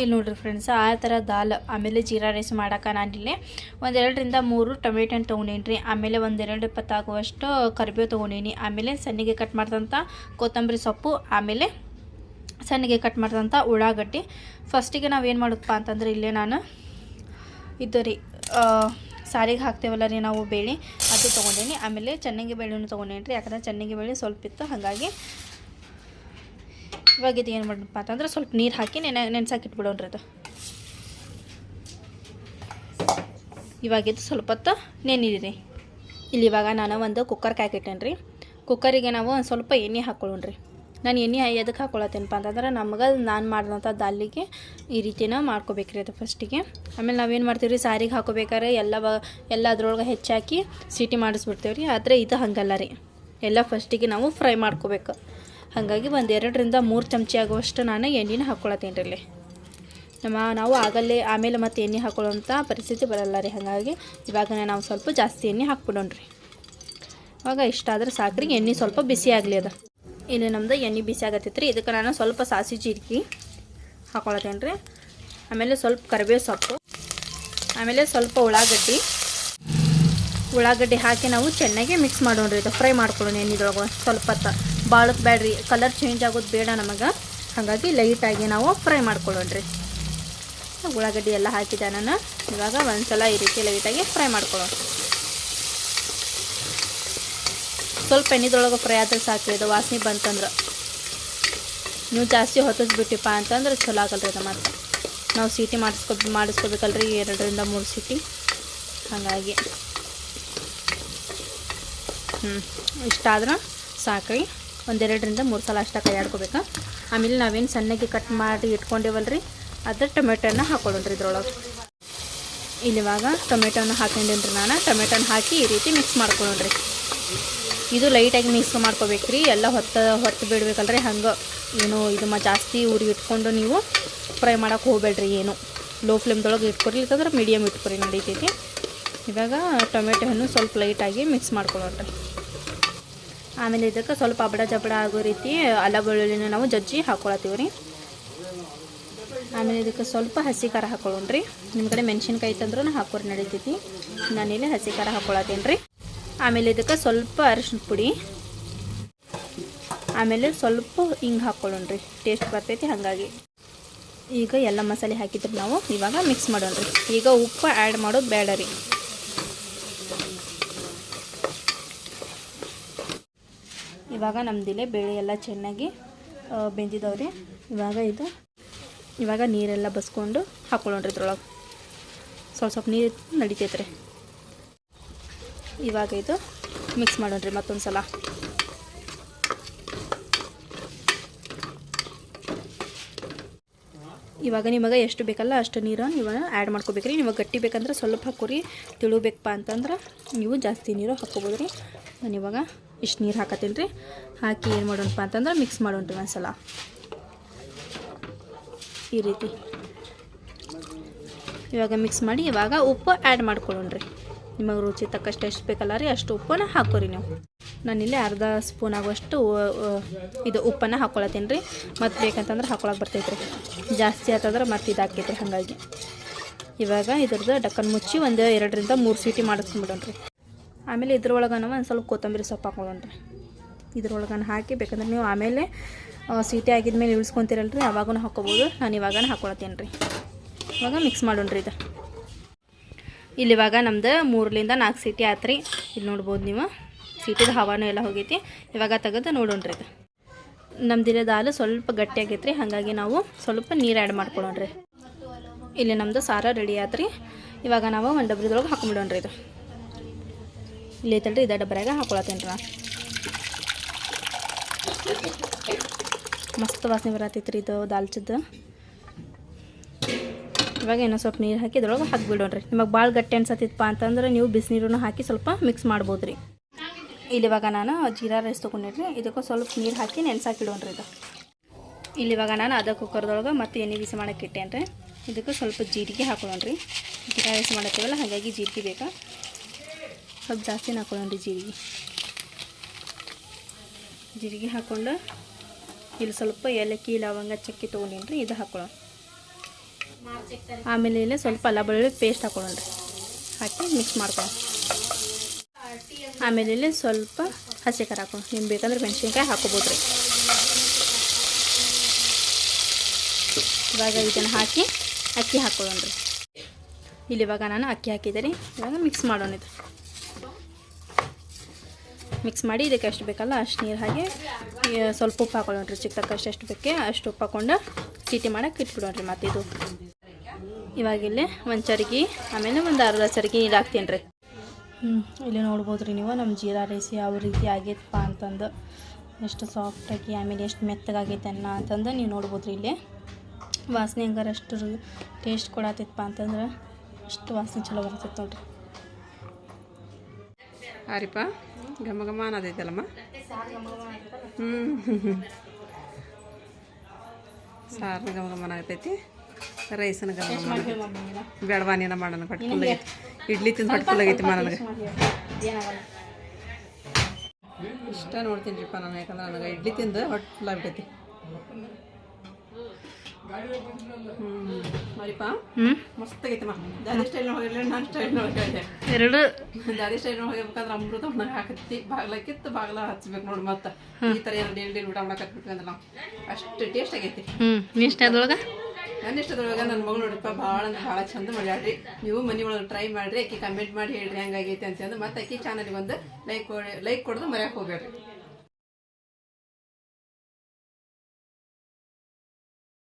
ಇಲ್ಲಿ ನೋಡ್ರಿ ಫ್ರೆಂಡ್ಸ್ ಆ ಥರ ದಾಲ್, ಆಮೇಲೆ ಜೀರಾ ರೈಸ್ ಮಾಡೋಕೆ ನಾನಿಲ್ಲಿ. ಒಂದೆರಡರಿಂದ ಮೂರು ಟೊಮೆಟೊ ತೊಗೊಂಡೇನಿ ರೀ ಆಮೇಲೆ ಒಂದೆರಡು ಇಪ್ಪತ್ತಾಗುವಷ್ಟು ಕರಿಬೇವು ತೊಗೊಂಡೀನಿ. ಆಮೇಲೆ ಸಣ್ಣಗೆ ಕಟ್ ಮಾಡಿದಂಥ ಕೊತ್ತಂಬರಿ ಸೊಪ್ಪು, ಆಮೇಲೆ ಸಣ್ಣಗೆ ಕಟ್ ಮಾಡಿದಂಥ ಉಳ್ಳಾಗಡ್ಡಿ. ಫಸ್ಟಿಗೆ ನಾವೇನು ಮಾಡೋದಪ್ಪ ಅಂತಂದ್ರೆ ಇಲ್ಲೇ ನಾನು ಇದು ರೀ ಸಾರಿಗೆ ಹಾಕ್ತೇವಲ್ಲ ರೀ ನಾವು ಬೇಳೆ, ಅದು ತೊಗೊಂಡೇನಿ. ಆಮೇಲೆ ಚೆನ್ನಾಗಿ ಬೇಳೆನೂ ತೊಗೊಂಡೇನಿ ರೀ ಯಾಕಂದ್ರೆ ಚೆನ್ನಾಗಿ ಬೇಳೆ ಸ್ವಲ್ಪ ಇತ್ತು, ಹಾಗಾಗಿ ಇವಾಗ ಇದು ಏನು ಮಾಡಪ್ಪ ಅಂತಂದ್ರೆ ಸ್ವಲ್ಪ ನೀರು ಹಾಕಿ ನೆನೆ ನೆನೆಸಾಕಿಟ್ಬಿಡೋಣ್ರಿ ಅದು. ಇವಾಗ ಇದು ಸ್ವಲ್ಪ ಹೊತ್ತು ನೆನಿರಿ. ಇಲ್ಲಿ ಇವಾಗ ನಾನು ಒಂದು ಕುಕ್ಕರ್ ಹಾಕಿಟ್ಟೇನೆ ರೀ ಕುಕ್ಕರಿಗೆ ನಾವು ಒಂದು ಸ್ವಲ್ಪ ಎಣ್ಣೆ ಹಾಕ್ಕೊಳ್ಳೋಣ್ರಿ ನಾನು ಎಣ್ಣೆ ಎದಕ್ಕೆ ಹಾಕ್ಕೊಳತ್ತೇನಪ್ಪ ಅಂತಂದ್ರೆ ನಮ್ಗೆ ನಾನು ಮಾಡಿದಂಥ ದಾಲಿಗೆ ಈ ರೀತಿನ ಮಾಡ್ಕೋಬೇಕ್ರಿ ಅದು ಫಸ್ಟಿಗೆ ಆಮೇಲೆ ನಾವೇನು ಮಾಡ್ತೀವಿ ರೀ ಸಾರಿಗೆ ಹಾಕೋಬೇಕಾದ್ರೆ ಎಲ್ಲ ಎಲ್ಲ ಅದ್ರೊಳಗೆ ಹೆಚ್ಚಾಕಿ ಸೀಟಿ ಮಾಡಿಸ್ಬಿಡ್ತೇವೆ ರೀ ಆದರೆ ಇದು ಹಂಗಲ್ಲ ರೀ. ಎಲ್ಲ ಫಸ್ಟಿಗೆ ನಾವು ಫ್ರೈ ಮಾಡ್ಕೋಬೇಕು. ಹಾಗಾಗಿ ಒಂದು ಎರಡರಿಂದ ಮೂರು ಚಮಚಿ ಆಗುವಷ್ಟು ನಾನು ಎಣ್ಣೆನ ಹಾಕ್ಕೊಳತ್ತೀನಿ ರೀ ನಮ್ಮ ನಾವು ಆಗಲ್ಲೇ ಆಮೇಲೆ ಮತ್ತೆ ಎಣ್ಣೆ ಹಾಕೊಳ್ಳೋಂಥ ಪರಿಸ್ಥಿತಿ ಬರಲ್ಲ ರೀ, ಹಾಗಾಗಿ ಇವಾಗ ನಾವು ಸ್ವಲ್ಪ ಜಾಸ್ತಿ ಎಣ್ಣೆ ಹಾಕ್ಬಿಡೋಣ್ರಿ ಇವಾಗ ಇಷ್ಟಾದ್ರೆ ಸಾಕ್ರಿ, ಎಣ್ಣೆ ಸ್ವಲ್ಪ ಬಿಸಿ ಆಗಲಿ ಅದು. ಇಲ್ಲಿ ನಮ್ದು ಎಣ್ಣೆ ಬಿಸಿ ಆಗತ್ತೈತೆ ರೀ ಇದಕ್ಕೆ ನಾನು ಸ್ವಲ್ಪ ಸಾಸಿ ಜೀರಿಗೆ ಹಾಕೊಳತ್ತೇನೆ ರೀ. ಆಮೇಲೆ ಸ್ವಲ್ಪ ಕರಿಬೇವು ಸೊಪ್ಪು, ಆಮೇಲೆ ಸ್ವಲ್ಪ ಉಳ್ಳಾಗಡ್ಡಿ. ಉಳ್ಳಾಗಡ್ಡಿ ಹಾಕಿ ನಾವು ಚೆನ್ನಾಗಿ ಮಿಕ್ಸ್ ಮಾಡೋಣ್ರಿ ಇದು ಫ್ರೈ ಮಾಡ್ಕೊಳ್ಳೋಣ ಎಣ್ಣೆದೊಳಗೆ ಸ್ವಲ್ಪ ಹೊತ್ತು. ಭಾಳಕ್ಕೆ ಬೇಡ್ರಿ ಕಲರ್ ಚೇಂಜ್ ಆಗೋದು ಬೇಡ ನಮಗೆ. ಹಾಗಾಗಿ ಲೈಟಾಗಿ ನಾವು ಫ್ರೈ ಮಾಡ್ಕೊಳ್ಳೋಣ್ರಿ. ಉಳ್ಳಾಗಡ್ಡಿ ಎಲ್ಲ ಹಾಕಿದೆ ನಾನು. ಇವಾಗ ಒಂದ್ಸಲ ಈ ರೀತಿ ಲೈಟಾಗಿ ಫ್ರೈ ಮಾಡ್ಕೊಳ್ಳೋಣ. ಸ್ವಲ್ಪ ಎಣ್ಣೆದೊಳಗೆ ಫ್ರೈ ಆದ್ರೆ ಸಾಕು. ಇದು ವಾಸನೆ ಬಂತಂದ್ರೆ. ನೀವು ಜಾಸ್ತಿ ಹೊತ್ತಿಸ್ಬಿಟ್ಟಿಪ್ಪ ಅಂತಂದ್ರೆ ಚಲೋ ಆಗಲ್ರಿ ಅದು ಮತ್ತೆ ನಾವು ಸೀಟಿ ಮಾಡಿಸ್ಕೊ, ಮಾಡಿಸ್ಕೋಬೇಕಲ್ರಿ ಎರಡರಿಂದ ಮೂರು ಸೀಟಿ. ಹಾಗಾಗಿ. ಹ್ಞೂ ಇಷ್ಟಾದ್ರೆ ಸಾಕ್ರಿ. ಒಂದೆರಡರಿಂದ ಮೂರು ಸಲ ಅಷ್ಟ ಕೈ ಆಡ್ಕೋಬೇಕು ಆಮೇಲೆ ನಾವೇನು ಸಣ್ಣಗೆ ಕಟ್ ಮಾಡಿ ಇಟ್ಕೊಂಡೇವಲ್ರಿ? ಅದ್ರ ಟೊಮೆಟೊನ ಹಾಕೊಳ್ಳೋಣ್ರಿ ಇದ್ರೊಳಗೆ. ಇಲ್ಲಿವಾಗ ಟೊಮೆಟೊನ ಹಾಕೊಂಡೇನ್ರಿ ನಾನು. ಟೊಮೆಟೊನ ಹಾಕಿ ಈ ರೀತಿ ಮಿಕ್ಸ್ ಮಾಡ್ಕೊಳ್ಳೋಣ್ರಿ. ಇದು ಲೈಟಾಗಿ ಮಿಕ್ಸ್ ಮಾಡ್ಕೋಬೇಕ್ರಿ. ಎಲ್ಲ ಹೊತ್ತು ಹೊತ್ತು ಬಿಡ್ಬೇಕಲ್ರಿ. ಹಂಗೆ ಏನು ಇದು ಮಾ ಜಾಸ್ತಿ ಉರಿ ಇಟ್ಕೊಂಡು ನೀವು ಫ್ರೈ ಮಾಡೋಕೆ ಹೋಗ್ಬೇಡ್ರಿ ಏನು. ಲೋ ಫ್ಲೇಮ್ದೊಳಗೆ ಇಲ್ಲಂದ್ರೆ ಮೀಡಿಯಮ್ ಇಟ್ಕೊರಿ ನಡೀತೈತಿ. ಇವಾಗ ಟೊಮೆಟೊ ಹಣ್ಣು ಸ್ವಲ್ಪ ಲೈಟಾಗಿ ಮಿಕ್ಸ್ ಮಾಡ್ಕೊಳ್ಳೋಣ್ರಿ. ಆಮೇಲೆ ಇದಕ್ಕೆ ಸ್ವಲ್ಪ ಅಬಡ ಜಬಡ ಆಗೋ ರೀತಿ ಅಲ್ಲ ಬೆಳ್ಳುಳ್ಳಿನ ನಾವು ಜಜ್ಜಿ ಹಾಕೊಳತ್ತೀವಿ ರೀ. ಆಮೇಲೆ ಇದಕ್ಕೆ ಸ್ವಲ್ಪ ಹಸಿ ಖಾರ ಹಾಕೊಳ್ಳೋಣ್ರಿ ನಿಮ್ಮ ಕಡೆ ಮೆಣಸಿನ್ಕಾಯಿ ತಂದ್ರೂ ಹಾಕೋರಿ ನಡೀತೈತಿ. ನಾನಿಲ್ಲಿ ಹಸಿ ಖಾರ ಹಾಕೊಳತ್ತೇನ್ರಿ. ರೀ ಆಮೇಲೆ ಇದಕ್ಕೆ ಸ್ವಲ್ಪ ಅರಿಶಿನ ಪುಡಿ. ಆಮೇಲೆ ಸ್ವಲ್ಪ ಹಿಂಗೆ ಹಾಕ್ಕೊಳ್ಳೋಣ್ರಿ ಟೇಸ್ಟ್ ಬರ್ತೈತಿ ಹಾಗಾಗಿ. ಈಗ ಎಲ್ಲ ಮಸಾಲೆ ಹಾಕಿದ್ರೆ ನಾವು ಇವಾಗ ಮಿಕ್ಸ್ ಮಾಡೋಣ್ರಿ ಈಗ ಉಪ್ಪು ಆ್ಯಡ್ ಮಾಡೋದು ಬೇಡ ರೀ. ಇವಾಗ ನಮ್ದಿಲೆ ಬೇಳೆ ಎಲ್ಲ ಚೆನ್ನಾಗಿ ರೀ. ಇವಾಗ ಇದು, ಇವಾಗ ನೀರೆಲ್ಲ ಬಸ್ಕೊಂಡು ಹಾಕ್ಕೊಳ್ಳೋಣ್ರಿ ಇದ್ರೊಳಗೆ. ಸ್ವಲ್ಪ ಸ್ವಲ್ಪ ನೀರು ನಡಿತೈತೆ ರೀ. ಇವಾಗ ಇದು ಮಿಕ್ಸ್ ಮಾಡೋಣ್ರಿ ಮತ್ತೊಂದು ಸಲ ಇವಾಗ ನಿಮಗೆ ಎಷ್ಟು ಬೇಕಲ್ಲ ಅಷ್ಟು ನೀರು ನೀವು ಆ್ಯಡ್ ಮಾಡ್ಕೋಬೇಕ್ರಿ. ನಿಮಗೆ ಗಟ್ಟಿ ಬೇಕಂದ್ರೆ ಸ್ವಲ್ಪ ಹಾಕೋರಿ ತಿಳುಬೇಕಪ್ಪ ಅಂತಂದ್ರೆ ನೀವು ಜಾಸ್ತಿ ನೀರು ಹಾಕ್ಕೋಬೋದು ರೀ ನಾನು ಇವಾಗ ಇಷ್ಟು ನೀರು ಹಾಕತ್ತೀನಿ ರೀ. ಹಾಕಿ ಏನು ಮಾಡೋಣಪ್ಪ ಅಂತಂದ್ರೆ ಮಿಕ್ಸ್ ಮಾಡೋಣ ರೀ ಒಂದ್ಸಲ. ಈ ರೀತಿ. ಇವಾಗ ಮಿಕ್ಸ್ ಮಾಡಿ ಇವಾಗ ಉಪ್ಪು ಆ್ಯಡ್ ಮಾಡ್ಕೊಳ್ಳೋಣ್ರಿ ನಿಮಗೆ ರುಚಿ ತಕ್ಕಷ್ಟು ಎಷ್ಟು ಬೇಕಲ್ಲ ರೀ, ಅಷ್ಟು ಉಪ್ಪನ್ನ ಹಾಕೋರಿ ನೀವು. ನಾನಿಲ್ಲಿ ಅರ್ಧ ಸ್ಪೂನ್ ಆಗುವಷ್ಟು ಇದು ಉಪ್ಪನ್ನು ಹಾಕ್ಕೊಳತ್ತೀನಿ ರೀ. ಮತ್ತು ಬೇಕಂತಂದ್ರೆ ಹಾಕೊಳಕ್ಕೆ ಬರ್ತೈತೆ ರೀ ಜಾಸ್ತಿ ಆತಂದ್ರೆ ಮತ್ತೆ ಇದು ರೀ ಹಾಗಾಗಿ. ಇವಾಗ ಇದ್ರದ್ದು ಡಕ್ಕನ್ ಮುಚ್ಚಿ ಒಂದು ಎರಡರಿಂದ ಮೂರು ಸೀಟಿ ಮಾಡಿಸ್ಕೊಂಬಿಡೋಣ್ರಿ ಆಮೇಲೆ ಇದ್ರೊಳಗನ ಒಂದು ಸ್ವಲ್ಪ ಕೊತ್ತಂಬರಿ ಸೊಪ್ಪು ಹಾಕೊಂಡ್ರಿ ಇದ್ರೊಳಗನ ಹಾಕಿ ಬೇಕಂದ್ರೆ ನೀವು ಆಮೇಲೆ ಸೀಟಿ ಆಗಿದ್ಮೇಲೆ ಇಳಿಸ್ಕೊತೀರಲ್ರಿ ಅವಾಗೂ ಹಾಕ್ಕೋಬೋದು ನಾನು ಇವಾಗನ ಹಾಕೊಳತ್ತೀನಿ ರೀ ಇವಾಗ ಮಿಕ್ಸ್ ಮಾಡೋಣ್ರಿ ಇದು. ಇಲ್ಲಿ ಇವಾಗ ನಮ್ದು ಮೂರರಿಂದ ನಾಲ್ಕು ಸೀಟಿ ರೀ ಇಲ್ಲಿ ನೋಡ್ಬೋದು ನೀವು. ಸೀಟಿದ ಹವಾನೂ ಎಲ್ಲ ಹೋಗೈತಿ. ಇವಾಗ ತೆಗೆದು ನೋಡೋಣ್ರಿ ಇದು. ನಮ್ದಿರೋ ದಾಲು ಸ್ವಲ್ಪ ಗಟ್ಟಿ ಆಗೈತೆ ರೀ ಹಾಗಾಗಿ ನಾವು ಸ್ವಲ್ಪ ನೀರು ಆ್ಯಡ್ ಮಾಡ್ಕೊಳೋಣ್ರಿ. ಇಲ್ಲಿ ನಮ್ಮದು ಸಾರ ರೆಡಿ ಆತ್ರಿ. ಇವಾಗ ನಾವು ಒಂದು ಡಬ್ರಿದೊಳಗೆ ಹಾಕೊಂಬಿಡೋಣ್ರಿ ಇದು. ಇಲ್ಲಿ ಐತಲ್ರಿ ಇದ ಡಬ್ಬರಾಗ ಹಾಕೊಳತ್ತೇನೆ ರೀ ನಾನು ಮಸ್ತ್ ವಾಸನೆ ಬರತೈತ್ರಿ ಇದು ದಾಲ್ಚದ್ದು. ಇವಾಗ ಏನೋ ಸ್ವಲ್ಪ ನೀರು ಹಾಕಿ ಇದ್ರೊಳಗೆ ಹಾಕ್ಬಿಡೋಣ್ರಿ. ನಿಮಗೆ ಭಾಳ ಗಟ್ಟಿ ಅನ್ಸತ್ತಿತ್ತಪ್ಪ ಅಂತಂದ್ರೆ ನೀವು ಬಿಸಿನೀರನ್ನು ಹಾಕಿ ಸ್ವಲ್ಪ ಮಿಕ್ಸ್ ಮಾಡ್ಬೋದು ರೀ ಇಲ್ಲಿ ಇವಾಗ ನಾನು ಜೀರಾ ರೈಸ್ ತೊಗೊಂಡಿರಿ ಇದಕ್ಕೆ ಸ್ವಲ್ಪ ನೀರು ಹಾಕಿ ನೆನೆಸಾಕಿಡೋಣ್ರಿ ಇದು. ಇಲ್ಲಿ ಇವಾಗ ನಾನು ಅದ ಕುಕ್ಕರ್ದೊಳಗೆ ಮತ್ತೆ ಎಣ್ಣೆ ಬಿಸಿ ಮಾಡಕ್ಕೆ ಇಟ್ಟೇನ್ರಿ. ಇದಕ್ಕೆ ಸ್ವಲ್ಪ ಜೀರಿಗೆ ಹಾಕೊಳ್ಳೋಣ್ರಿ ಜೀರಾ ರೈಸ್ ಮಾಡತ್ತೀವಲ್ಲ, ಹಾಗಾಗಿ ಜೀರಿಗೆ ಬೇಕಾ. ಸ್ವಲ್ಪ ಜಾಸ್ತಿ ಹಾಕೊಳ್ಳೋಣ್ರಿ ಜೀರಿಗೆ. ಜೀರಿಗೆ ಹಾಕ್ಕೊಂಡು ಇಲ್ಲಿ ಸ್ವಲ್ಪ ಏಲಕ್ಕಿ, ಲವಂಗ, ಚಕ್ಕಿ ತೊಗೊಂಡಿನ್ರಿ, ಇದು ಹಾಕೊಳ್ಳೋಣ. ಆಮೇಲೆ ಇಲ್ಲೇ ಸ್ವಲ್ಪ ಅಲ್ಲ ಬೆಳ್ಳುಳ್ಳಿ ಪೇಸ್ಟ್ ಹಾಕೊಳ್ಳೋಣ ಹಾಕಿ ಮಿಕ್ಸ್ ಮಾಡ್ಕೊಳ್ಳೋಣ. ಆಮೇಲೆ ಇಲ್ಲಿ ಸ್ವಲ್ಪ ಹಸಿ ಖಾರ ಹಾಕೊಂಡು ನಿಮ್ಗೆ ಬೇಕಂದ್ರೆ ಮೆಣಸಿನ್ಕಾಯಿ ಹಾಕೋಬೋದು ರೀ ಇವಾಗ ಇದನ್ನು ಹಾಕಿ ಅಕ್ಕಿ ಹಾಕೊಳ್ಳೋಣ ರೀ ಇಲ್ಲಿ ಇವಾಗ ನಾನು ಅಕ್ಕಿ ಹಾಕಿದೆ ರೀ. ಇವಾಗ ಮಿಕ್ಸ್ ಮಾಡೋಣ ಇದು. ಮಿಕ್ಸ್ ಮಾಡಿ ಇದಕ್ಕೆ ಎಷ್ಟು ಬೇಕಲ್ಲ, ಅಷ್ಟು ನೀರು ಹಾಗೆ ಸ್ವಲ್ಪ ಉಪ್ಪು ಹಾಕೊಳ್ಳೋಣ ರೀ ಚಿಕ್ಕ ತಕ್ಕಷ್ಟು ಎಷ್ಟು ಬೇಕೆ, ಅಷ್ಟು ಉಪ್ಪು ಹಾಕೊಂಡು ಚೀಟಿ ಮಾಡಕ್ಕೆ ಇಟ್ಬಿಡೋಣ್ರಿ ಮತ್ತು ಇದು. ಇವಾಗಿಲ್ಲೇ ಒಂದು ಚರ್ಗಿ, ಆಮೇಲೆ ಒಂದು ಅರ್ಧ ಚರ್ಗಿ ನೀರು ಹಾಕ್ತೀನಿ ರೀ ಇಲ್ಲಿ ನೋಡ್ಬೋದು ರೀ ನೀವು ನಮ್ಮ ಜೀರಾ ರೈಸಿ ಯಾವ ರೀತಿ ಆಗೈತಪ್ಪ ಅಂತಂದು. ಎಷ್ಟು ಸಾಫ್ಟಾಗಿ ಆಮೇಲೆ ಎಷ್ಟು ಮೆತ್ತಗಾಗೈತೆ ಅನ್ನ ಅಂತಂದು ನೀವು ನೋಡ್ಬೋದು ರೀ ಇಲ್ಲಿ. ವಾಸನೆ ಹಂಗಾರೆ ಅಷ್ಟು ಟೇಸ್ಟ್ ಕೊಡತ್ತಿತ್ತಪ್ಪ ಅಂತಂದ್ರೆ ಅಷ್ಟು ವಾಸನೆ ಚಲೋ ಬರ್ತೈತೆ ನೋಡ್ರಿ. ಆರಿಪ? ಘಮ ಘಮ ಅನ್ನೋದೈತಲ್ಲಮ್ಮ? ಹ್ಞೂ ಸಾರು ಘಮ ಘಮ ಆಗತೈತಿ ರೈಸನ ಘಮ ಘಮ ಬೇಡವಾನಿನ ಬೇಡವಾ ಮಾಡೋಣ ಹೊಟ್ಟೆ ಇಡ್ಲಿ ತಿಂದು ಹೊಟ್ಟೆ ಫುಲ್ ಆಗೈತಿ ಮಾ ನನಗೆ. ಇಷ್ಟ ನೋಡ್ತೀನಿ ರೀಪ್ಪ ನಾನು ಯಾಕಂದ್ರೆ ನನಗೆ ಇಡ್ಲಿ ತಿಂದು ಹೊಟ್ಟೆ ಫುಲ್ ಆಗ್ಬಿಟ್ಟೈತಿ. ಎರಡು? ದಾದಿ ಸ್ಟೈಲ್ ಹೋಗ್ಬೇಕಂದ್ರೆ ಅಮೃತ ಒಣಗ ಹಾಕತ್ತಿ ಬಾಗ್ಲ ಕಿತ್ತು ಬಾಗ್ಲ ಹಚ್ಬೇಕು ನೋಡಿ ಮತ್ತೆ. ಈ ತರ ಏನು ಡೇಲಿ ಡೇಲಿ ಊಟ ಮಾಡಕತ್ಬಿಟ್ವಿ ಅಂದ್ರೆ ನಾವು ಅಷ್ಟು ಟೇಸ್ಟ್ ಆಗೈತಿ. ಹ್ಞೂ ಇಷ್ಟ ಅದ್ರೊಳಗೆ? ನನ್ನ ಇಷ್ಟದೊಳಗೆ ನನ್ನ ಮಗಳು ನೋಡಪ್ಪ ಭಾಳ ಅಂದ್ರೆ ಭಾಳ ಚಂದ ಮಾಡ್ಯಾಡ್ರಿ ನೀವು ಮನೆ ಒಳಗೆ ಟ್ರೈ ಮಾಡ್ರಿ ಆಕಿ ಕಮೆಂಟ್ ಮಾಡಿ ಹೇಳ್ರಿ ಹೆಂಗಾಗೈತಿ ಅಂತಂದು ಮತ್ತೆ ಆಕಿ ಚಾನಲ್ಗೆ ಒಂದು ಲೈಕ್ ಲೈಕ್ ಕೊಡೋದು ಮರ್ಯಾಕೆ ಹೋಗ್ಬೇಡ್ರಿ.